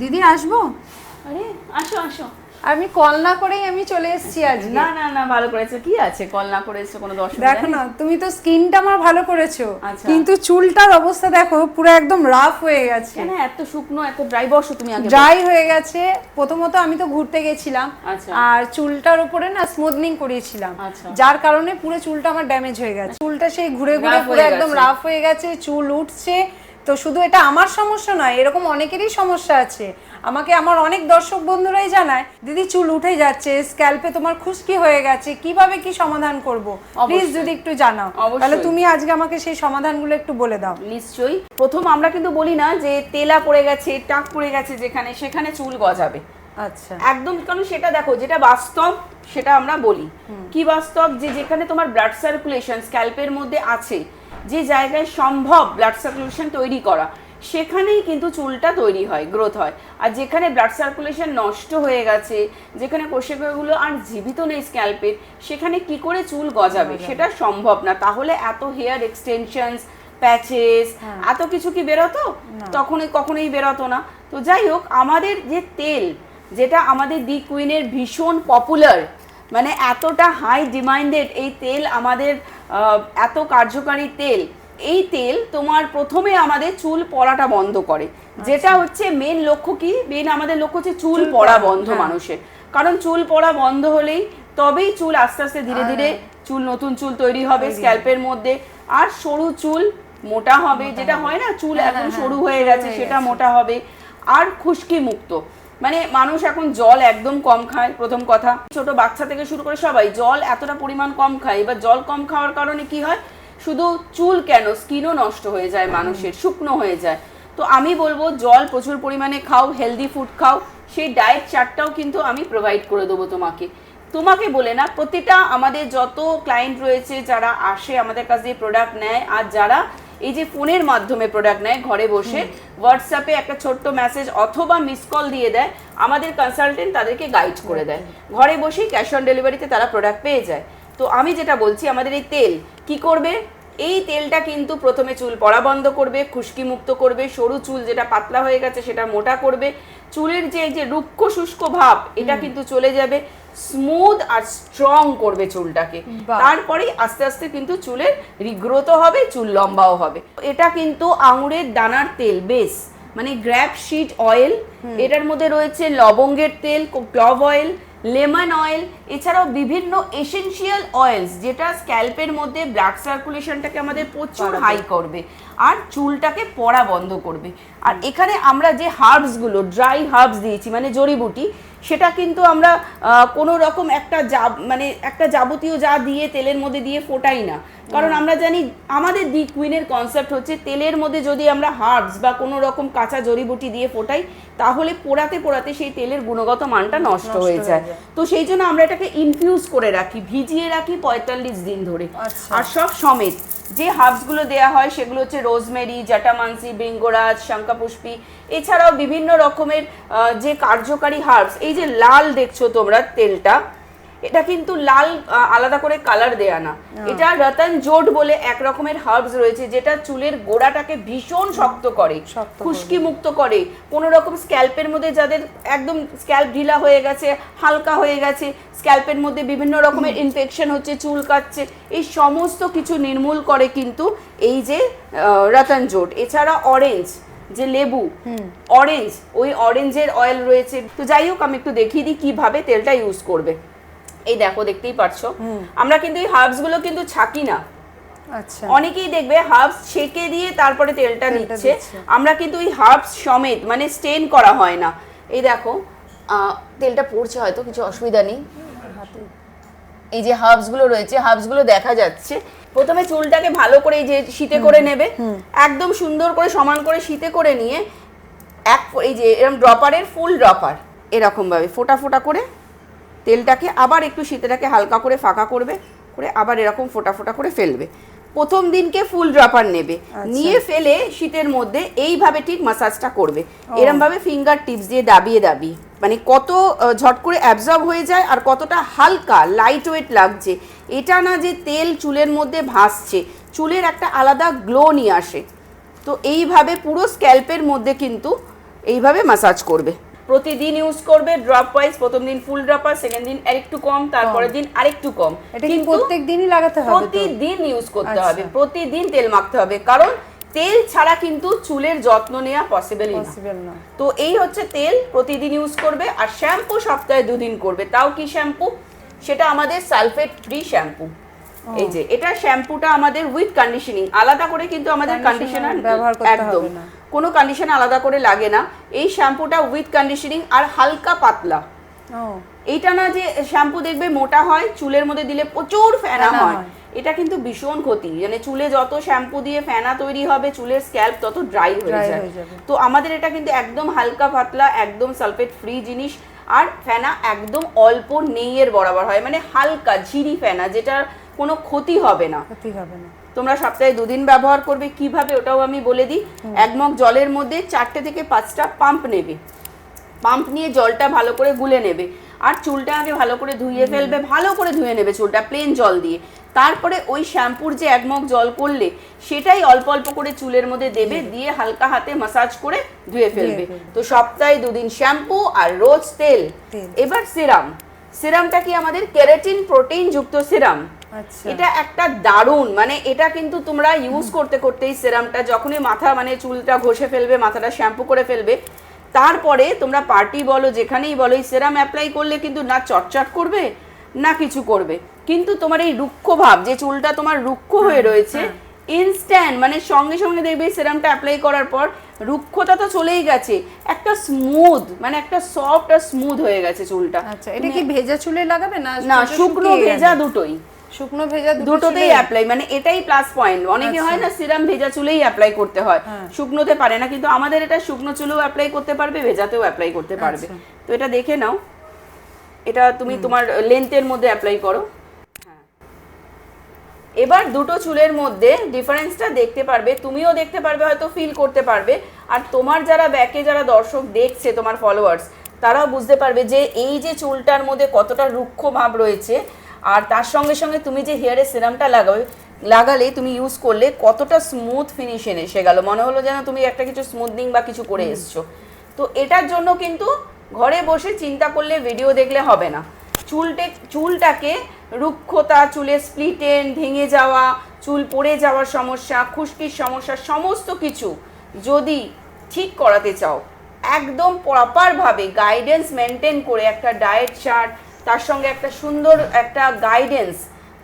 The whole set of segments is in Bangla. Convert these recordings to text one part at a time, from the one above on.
দিদি আসব? আরে আসো আসো। আমি কল না করেই আমি চলে এসেছি আজকে। না না না ভালো করেছ। কি আছে? কল না করেছ কোনো দর্শক দেখো না তুমি তো স্কিনটা আমার ভালো করেছ। আচ্ছা। কিন্তু চুলটার অবস্থা দেখো পুরো একদম রাফ হয়ে গেছে। কেন এত শুকনো এত ড্রাই বসো তুমি আগে। ড্রাই হয়ে গেছে। প্রথমত আমি তো ঘুরতে গেছিলাম। আচ্ছা। আর চুলটার উপরে না স্মুথনিং করিয়েছিলাম। আচ্ছা। যার কারণে পুরো চুলটা আমার ড্যামেজ হয়ে গেছে। চুলটা সেই ঘুরে ঘুরে পুরো একদম রাফ হয়ে গেছে। চুল উঠছে। তো শুধু এটা আমার সমস্যা নয় এরকম অনেকেরই সমস্যা আছে। আমাকে আমার অনেক দর্শক বন্ধুরাই জানায় দিদি চুল উঠে যাচ্ছে স্ক্যাল্পে তোমার খুশকি হয়ে গেছে কীভাবে কি সমাধান করব? প্লিজ যদি একটু জানাও তাহলে তুমি আজকে আমাকে সেই সমাধানগুলো একটু বলে দাও। নিশ্চয়ই। প্রথম আমরা কিন্তু বলি না যে তেলা পড়ে গেছে টাক পড়ে গেছে যেখানে সেখানে চুল গজাবে। আচ্ছা। একদম কারণ সেটা দেখো যেটা বাস্তব সেটা আমরা বলি। কি বাস্তব? যে যেখানে তোমার ব্লাড সার্কুলেশন স্ক্যাল্পের মধ্যে আছে যে জায়গায় সম্ভব ব্লাড সার্কুলেশন তৈরি করা সেখানেই কিন্তু চুলটা তৈরি হয় গ্রোথ হয়। আর যেখানে ব্লাড সার্কুলেশন নষ্ট হয়ে গেছে যেখানে কোষেকগুলো আর জীবিত নেই স্ক্যাল্পের সেখানে কি করে চুল গজাবে? সেটা সম্ভব না। তাহলে এত হেয়ার এক্সটেনশনস প্যাচেস এত কিছু কি বেরোতো? তখনই কখনোই বেরোতো না। তো যাই হোক আমাদের যে তেল যেটা আমাদের দি কুইনের ভীষণ পপুলার মানে এতটা হাই ডিমান্ডেড এই তেল আমাদের এত কার্যকারী তেল এই তেল তোমার প্রথমে আমাদের চুল পড়াটা বন্ধ করে। যেটা হচ্ছে মেন লক্ষ্য কি? মেন আমাদের লক্ষ্য হচ্ছে চুল পড়া বন্ধ হ্যাঁ। মানুষের। কারণ চুল পড়া বন্ধ হলেই তবেই চুল আস্তে আস্তে ধীরে ধীরে চুল নতুন চুল তৈরি হবে স্ক্যাল্পের মধ্যে। আর সরু চুল মোটা হবে যেটা হয় না চুল এখন হ্যাঁ, সরু হ্যাঁ, হয়ে গেছে সেটা মোটা হবে। আর খুশকি মুক্ত মানে মানুষ এখন জল একদম কম খায়, প্রথম কথা। ছোট বাচ্চা থেকে শুরু করে সবাই জল এতটা পরিমাণ কম খায়, এবার জল কম খাওয়ার কারণে কি হয়? শুধু চুল কেন? স্কিনও নষ্ট হয়ে যায় মানুষের, শুকনো হয়ে যায়। তো আমি বলব, জল প্রচুর পরিমাণে খাও হেলদি ফুড খাও। সেই ডায়েট চার্টটাও কিন্তু আমি প্রোভাইড করে দেবো তোমাকে। তোমাকে বলে না, প্রতিটা আমাদের যত ক্লায়েন্ট রয়েছে, যারা আসে আমাদের কাছ প্রোডাক্ট নেয়, আর যারা এই যে ফোনের মাধ্যমে প্রোডাক্ট নেয় ঘরে বসে হোয়াটসঅ্যাপে একটা ছোট্ট মেসেজ অথবা মিস কল দিয়ে দেয় আমাদের কনসালটেন্ট তাদেরকে গাইড করে দেয়। ঘরে বসেই ক্যাশ অন ডেলিভারিতে তারা প্রোডাক্ট পেয়ে যায়। তো আমি যেটা বলছি আমাদের এই তেল কি করবে? এই তেলটা কিন্তু প্রথমে চুল পড়া বন্ধ করবে খুশকি মুক্ত করবে সরু চুল যেটা পাতলা হয়ে গেছে সেটা মোটা করবে। চুলের যে যে রুক্ষ শুষ্ক ভাব এটা কিন্তু চলে যাবে। স্মুথ আর স্ট্রং করবে চুলটাকে। বাহ। তারপরেই আস্তে আস্তে কিন্তু চুলের রিগ্রোথ হবে চুল লম্বাও হবে। এটা কিন্তু আঙুরের দানার তেল বেশ। মানে গ্র্যাপ শিট অয়েল। এটার মধ্যে রয়েছে লবঙ্গের তেল ক্লভ অয়েল। লেমন অয়েল এছাড়াও বিভিন্ন এসেনশিয়াল অয়েলস যেটা স্ক্যাল্পের মধ্যে ব্লাড সার্কুলেশনটাকে আমাদের প্রচুর হাই করবে। আর চুলটাকে পড়া বন্ধ করবে। আর এখানে আমরা যে হার্বসগুলো ড্রাই হার্বস দিয়েছি মানে জড়িবুটি সেটা কিন্তু আমরা কোনো রকম একটা যা মানে একটা যাবতীয় যা দিয়ে তেলের মধ্যে দিয়ে ফোটাই না। কারণ আমরা জানি আমাদের দি কুইনের কনসেপ্ট হচ্ছে তেলের মধ্যে যদি আমরা হার্বস বা কোনো রকম কাঁচা জড়িবুটি দিয়ে ফোটাই তাহলে পোড়াতে পোড়াতে সেই তেলের গুণগত মানটা নষ্ট হয়ে যায়। যায়। তো সেই জন্য আমরা এটাকে ইনফিউজ করে রাখি ভিজিয়ে রাখি পঁয়তাল্লিশ দিন ধরে। আচ্ছা। আর সব সমেত যে হার্বসগুলো দেয়া হয় সেগুলো হচ্ছে রোজমেরি জাটামানসি বৃঙ্গরাজ শঙ্কাপুষ্পী এছাড়াও বিভিন্ন রকমের যে কার্যকারী হার্বস এই যে লাল দেখছ তোমরা তেলটা এটা কিন্তু লাল আলাদা করে কালার দেয়া না। এটা রতন জোট বলে এক রকমের হার্বস রয়েছে যেটা চুলের গোড়াটাকে ভীষণ শক্ত করে খুশকি মুক্ত করে। কোনো রকম স্ক্যাল্পের মধ্যে যাদের একদম স্ক্যাল্প ঢিলা হয়ে গেছে হালকা হয়ে গেছে স্ক্যাল্পের মধ্যে বিভিন্ন রকমের ইনফেকশন হচ্ছে চুল কাটছে এই সমস্ত কিছু নির্মূল করে কিন্তু এই যে রতন জোট। এছাড়া অরেঞ্জ যে লেবু অরেঞ্জ ওই অরেঞ্জের অয়েল রয়েছে। তো যাই হোক আমি একটু দেখিয়ে দিই কীভাবে তেলটা ইউজ করবে। এই দেখো দেখতেই পারছ। আমরা কিন্তু এই হার্বসগুলো কিন্তু ছাকি না। আচ্ছা। অনেকেই দেখবে হার্বস ছেঁকে দিয়ে তারপরে তেলটা নিচ্ছে আমরা কিন্তু ওই হার্বস সমেত মানে স্টেন করা হয় না। এই দেখো তেলটা পড়ছে হয়তো কিছু অসুবিধা নেই। এই যে হার্বসগুলো রয়েছে হার্বসগুলো দেখা যাচ্ছে। প্রথমে চুলটাকে ভালো করে এই যে শীতে করে নেবে। একদম সুন্দর করে সমান করে শীতে করে নিয়ে এক এই যে এরকম ড্রপারের ফুল ড্রপার এরকম ভাবে ফোটা ফোটা করে। তেলটাকে আবার একটু শীতেটাকে হালকা করে ফাঁকা করবে করে আবার এরকম ফোটা ফোটা করে ফেলবে। প্রথম দিনকে ফুল ড্রপার নেবে। নিয়ে ফেলে শীতের মধ্যে এইভাবে ঠিক মাসাজটা করবে। এরমভাবে ফিঙ্গার টিপস দিয়ে দাবিয়ে দাবিয়ে মানে কত ঝট করে অ্যাবজর্ব হয়ে যায় আর কতটা হালকা লাইট ওয়েট লাগছে। এটা না যে তেল চুলের মধ্যে ভাসছে চুলের একটা আলাদা গ্লো নিয়ে আসে। তো এইভাবে পুরো স্ক্যাল্পের মধ্যে কিন্তু এইভাবে মাসাজ করবে। প্রতিদিন ইউজ করবে ড্রপ ওয়াইজ প্রথম দিন ফুল ড্রপার সেকেন্ড দিন আরেকটু কম তারপরের দিন আরেকটু কম। এটা কি প্রত্যেক দিনই লাগাতে হবে প্রতিদিন ইউজ করতে আচ্ছা। হবে প্রতিদিন তেল মাখতে হবে কারণ তেল ছাড়া কিন্তু চুলের যত্ন নেওয়া পসিবল না। তো এই হচ্ছে তেল প্রতিদিন ইউজ করবে আর শ্যাম্পু সপ্তাহে দুদিন করবে। তাও কি শ্যাম্পু সেটা আমাদের সালফেট ফ্রি শ্যাম্পু এই যে এটা শ্যাম্পুটা আমাদের উইথ কন্ডিশনিং আলাদা করে কিন্তু আমাদের কন্ডিশনার ব্যবহার করতে হবে না। কোনো কন্ডিশন আলাদা করে লাগে না। এই শ্যাম্পুটা উইথ কন্ডিশনিং আর হালকা পাতলা। এইটা না যে শ্যাম্পু দেখবে মোটা হয় চুলের মধ্যে দিলে প্রচুর ফেনা হয়। এটা কিন্তু ভীষণ ক্ষতি। মানে চুলে যত শ্যাম্পু দিয়ে ফেনা তৈরি হবে চুলের স্ক্যাল্প তত ড্রাই হয়ে যায়। যাবে। তো আমাদের এটা কিন্তু একদম হালকা পাতলা একদম সালফেট ফ্রি জিনিস। আর ফেনা একদম অল্প নেইয়ের বরাবর হয়। মানে হালকা ঝিরি ফেনা যেটার কোনো ক্ষতি হবে না। ক্ষতি হবে না। তোমরা সপ্তাহে দুদিন ব্যবহার করবে কীভাবে ওটাও আমি বলে দিই। এক মগ জলের মধ্যে চারটে থেকে পাঁচটা পাম্প নেবে। পাম্প নিয়ে জলটা ভালো করে গুলে নেবে। আর চুলটা আগে ভালো করে ধুয়ে ফেলবে ভালো করে ধুয়ে নেবে চুলটা প্লেন জল দিয়ে। তারপরে ওই শ্যাম্পুর যে এক মগ জল করলে সেটাই অল্প অল্প করে চুলের মধ্যে দেবে দিয়ে হালকা হাতে মাসাজ করে ধুয়ে ফেলবে। তো সপ্তাহে দুদিন শ্যাম্পু আর রোজ তেল। এবার সিরাম সিরামটা কি আমাদের কেরাটিন প্রোটিন যুক্ত সিরাম এটা একটা দারুণ মানে এটা কিন্তু তোমরা ইউজ করতে করতে এই সেরামটা যখনই মাথা মানে চুলটা ঘষে ফেলবে মাথাটা শ্যাম্পু করে ফেলবে তারপরে তোমরা পার্টি বলো যেখানেই বলো এই সেরাম অ্যাপ্লাই করলে কিন্তু না চটচট করবে না কিছু করবে। কিন্তু তোমার এই রুক্ষ ভাব যে চুলটা তোমার রুক্ষ হয়ে রয়েছে ইনস্ট্যান্ট মানে সঙ্গে সঙ্গে দেখবে এই সেরামটা অ্যাপ্লাই করার পর রুক্ষতা তো চলেই গেছে একটা স্মুথ মানে একটা সফট আর স্মুথ হয়ে গেছে চুলটা। আচ্ছা এটা কি ভেজা চুলে লাগাবে না না শুকনো ভেজা দুটোই। শুকনো ভেজা দুটোতেই অ্যাপ্লাই মানে এটাই প্লাস পয়েন্ট অনেকে হয় না সিরাম ভেজা চুলেই অ্যাপ্লাই করতে হয়। হ্যাঁ। শুকনোতে পারে না কিন্তু আমাদের এটা শুকনো চুলেও অ্যাপ্লাই করতে পারবে ভেজাতেও অ্যাপ্লাই করতে পারবে। আচ্ছা। তো এটা দেখে নাও। এটা তুমি তোমার লেন্থের মধ্যে অ্যাপ্লাই করো। হ্যাঁ। এবার দুটো চুলের মধ্যে ডিফারেন্সটা দেখতে পারবে। তুমিও দেখতে পারবে হয়তো ফিল করতে পারবে। আর তোমার যারা ব্যাকে যারা দর্শক দেখছে তোমার ফলোয়ার্স তারাও বুঝতে পারবে যে এই যে চুলটার মধ্যে কতটা রুক্ষ ভাব রয়েছে আর তার সঙ্গে সঙ্গে তুমি যে হেয়ারের সিরামটা লাগাবে লাগালে তুমি ইউজ করলে কতটা স্মুথ ফিনিশন এসে গেল। মনে হলো যেন তুমি একটা কিছু স্মুথনিং বা কিছু করে এসছো। তো এটার জন্য কিন্তু ঘরে বসে চিন্তা করলে ভিডিও দেখলে হবে না। চুলটে চুলটাকে রুক্ষতা চুলের স্প্লিটেন ভেঙে যাওয়া চুল পড়ে যাওয়ার সমস্যা খুশকির সমস্যা সমস্ত কিছু যদি ঠিক করাতে চাও একদম প্রপারভাবে গাইডেন্স মেনটেন করে একটা ডায়েট চার্ট তার সঙ্গে একটা সুন্দর একটা গাইডেন্স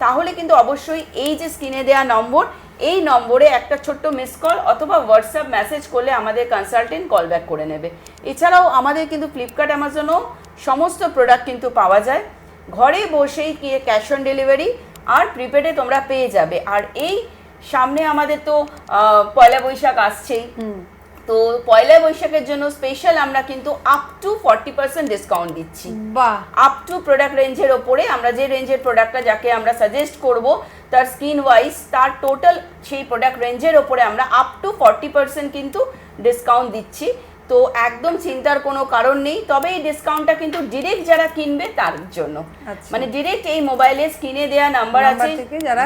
তাহলে কিন্তু অবশ্যই এই যে স্ক্রিনে দেওয়া নম্বর, এই নম্বরে একটা ছোট্ট মিস কল অথবা হোয়াটসঅ্যাপ মেসেজ করলে আমাদের কনসালটেন্ট কল ব্যাক করে নেবে। এছাড়াও আমাদের কিন্তু ফ্লিপকার্ট অ্যামাজনও সমস্ত প্রোডাক্ট কিন্তু পাওয়া যায়। ঘরে বসেই ক্যাশ অন ডেলিভারি আর প্রিপেডে তোমরা পেয়ে যাবে। আর এই সামনে আমাদের তো পয়লা বৈশাখ আসছেই। তো পয়লা বৈশাখের জন্য স্পেশাল আমরা কিন্তু up to forty percent discount দিচ্ছি। বা আপ টু প্রোডাক্ট রেঞ্জের ওপরে আমরা যে রেঞ্জের প্রোডাক্টটা যাকে আমরা সাজেস্ট করব তার স্কিন ওয়াইজ তার টোটাল সেই প্রোডাক্ট রেঞ্জের ওপরে আমরা আপ টু ফর্টি পার্সেন্ট কিন্তু ডিসকাউন্ট দিচ্ছি। তো একদম চিন্তার কোনো কারণ নেই। তবে এই ডিসকাউন্টটা কিন্তু ডিরেক্ট যারা কিনবে তার জন্য। আচ্ছা। মানে ডিরেক্ট এই মোবাইলে স্ক্রিনে দেওয়া নাম্বার আছে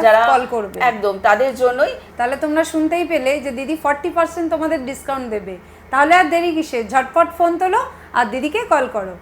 যারা কল করবে। একদম তাদের জন্যই। তাহলে তোমরা শুনতেই পেলে যে দিদি ফর্টি পার্সেন্ট তোমাদের ডিসকাউন্ট দেবে। তাহলে আর দেরি কিসে ঝটপট ফোন তোলো আর দিদিকে কল করো।